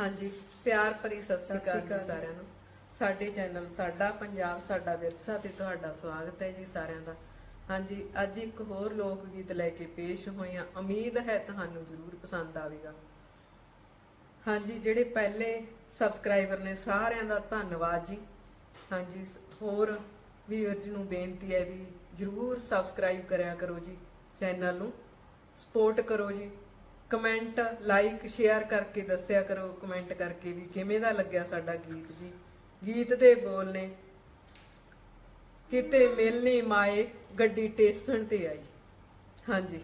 ਹਾਂਜੀ ਪਿਆਰ ਭਰੀ ਸਤਿ ਸ੍ਰੀ ਅਕਾਲ ਜੀ। ਸਾਰਿਆਂ ਨੂੰ। ਸਾਡੇ ਚੈਨਲ ਸਾਡਾ ਪੰਜਾਬ ਸਾਡਾ ਵਿਰਸਾ ਤੇ ਤੁਹਾਡਾ ਸਵਾਗਤ ਹੈ ਜੀ ਸਾਰਿਆਂ ਦਾ। ਹਾਂਜੀ ਅੱਜ ਇੱਕ ਹੋਰ ਲੋਕ ਗੀਤ ਲੈ ਕੇ ਪੇਸ਼ ਹੋਏ ਹਾਂ। ਉਮੀਦ ਹੈ ਤੁਹਾਨੂੰ ਜ਼ਰੂਰ ਪਸੰਦ ਆਵੇਗਾ। ਹਾਂਜੀ ਜਿਹੜੇ ਪਹਿਲੇ ਸਬਸਕ੍ਰਾਈਬਰ ਨੇ ਸਾਰਿਆਂ ਦਾ ਧੰਨਵਾਦ ਜੀ। ਹਾਂਜੀ ਹੋਰ ਵੀਰ ਜੀ ਨੂੰ ਬੇਨਤੀ ਹੈ ਵੀ ਜਰੂਰ ਸਬਸਕ੍ਰਾਈਬ ਕਰਿਆ ਕਰੋ ਜੀ ਚੈਨਲ ਨੂੰ। ਸਪੋਰਟ ਕਰੋ ਜੀ। ਕਮੈਂਟ ਲਾਈਕ ਸ਼ੇਅਰ ਕਰਕੇ ਦੱਸਿਆ ਕਰੋ ਕਮੈਂਟ ਕਰਕੇ ਵੀ ਕਿਵੇਂ ਦਾ ਲੱਗਿਆ ਸਾਡਾ ਗੀਤ ਜੀ? ਗੀਤ ਦੇ ਬੋਲ ਨੇ, ਕਿਤੇ ਮਿਲਣੀ ਮਾਏ, ਗੱਡੀ ਟੇਸਣ ਤੇ ਆਈ। ਹਾਂਜੀ।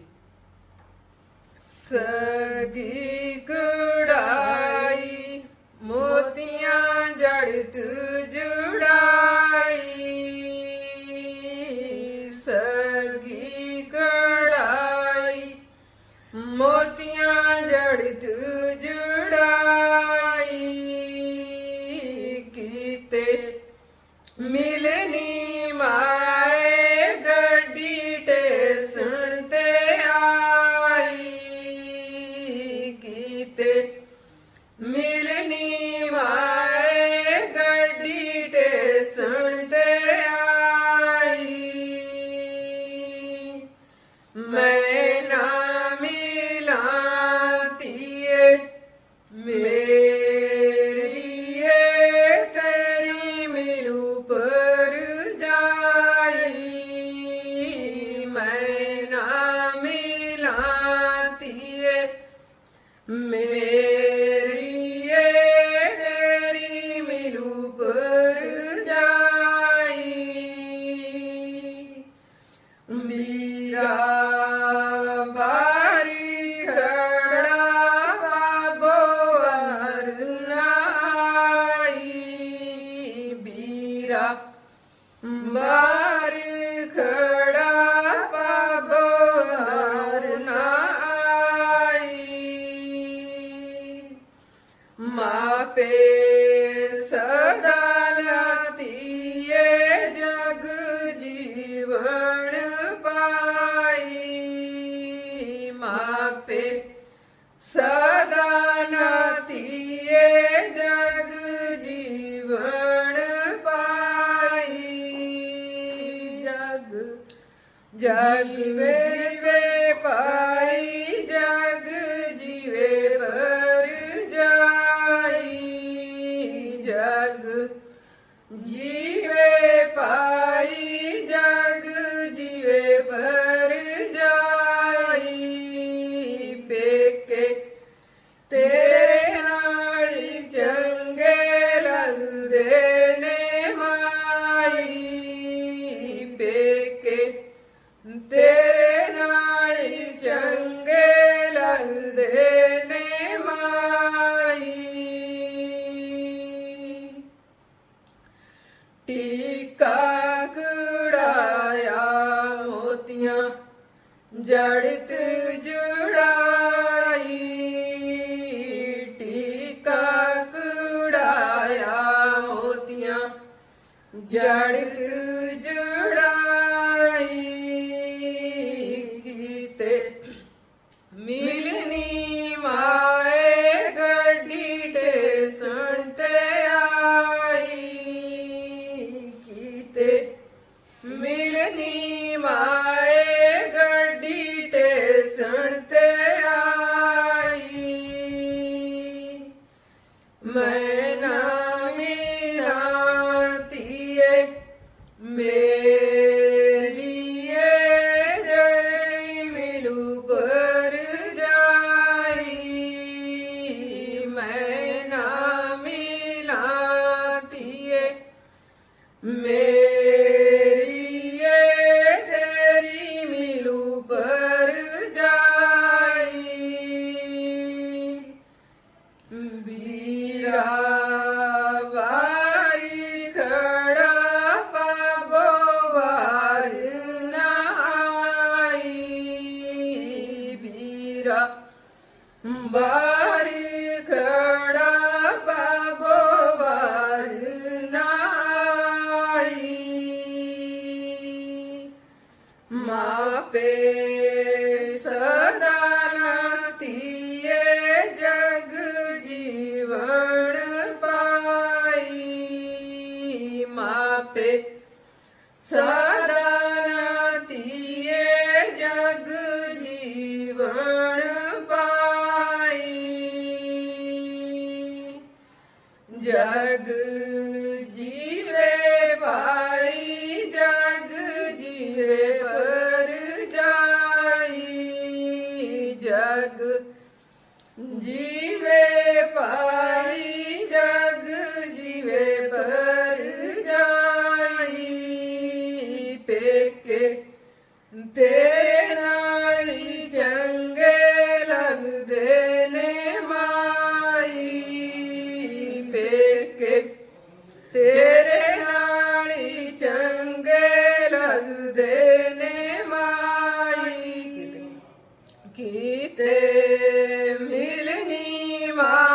ਸਗੀ ਗੁੜਾਈ ਮੋਤੀਆਂ ਜੜ ਤੂੰ ਜਗ ਜੀਵੇ ਪਾਈ ਜਗ ਜੀਵੇ ਪਰ ਜਾਈ। ਜਗ ਜੀਵੇ ਪਾਈ ਜਗ ਜੀਵੇ ਪਰ ਜਾਈ। ਪੇਕੇ ਤੇਰੇ ਚੰਗੇ ਨੇ ਮਾਈ। ਟੀਕਾ ਕੜਾਇਆ ਮੋਤੀਆਂ ਜੜਤ ਜੁੜਾਈ। ਟੀਕਾ ਕੜਾਇਆ ਮੋਤੀਆਂ ਜੜਤ ਜੁੜਾਈ। My ਜੀਵੇ ਪਰ ਜਾਈ ਜਗ, ਜੀਵੇ ਪਾਈ ਜਗ, ਜੀਵੇ ਪਰ ਜਾਈ ਪੇਕੇ। ਤੇਰੇ ਨਾਲ ਹੀ ਚੰਗੇ ਲੱਗਦੇ ਨੇ ਮਾਈ ਪੇਕੇ। ਮਿਲਨੀ ਮਾਏ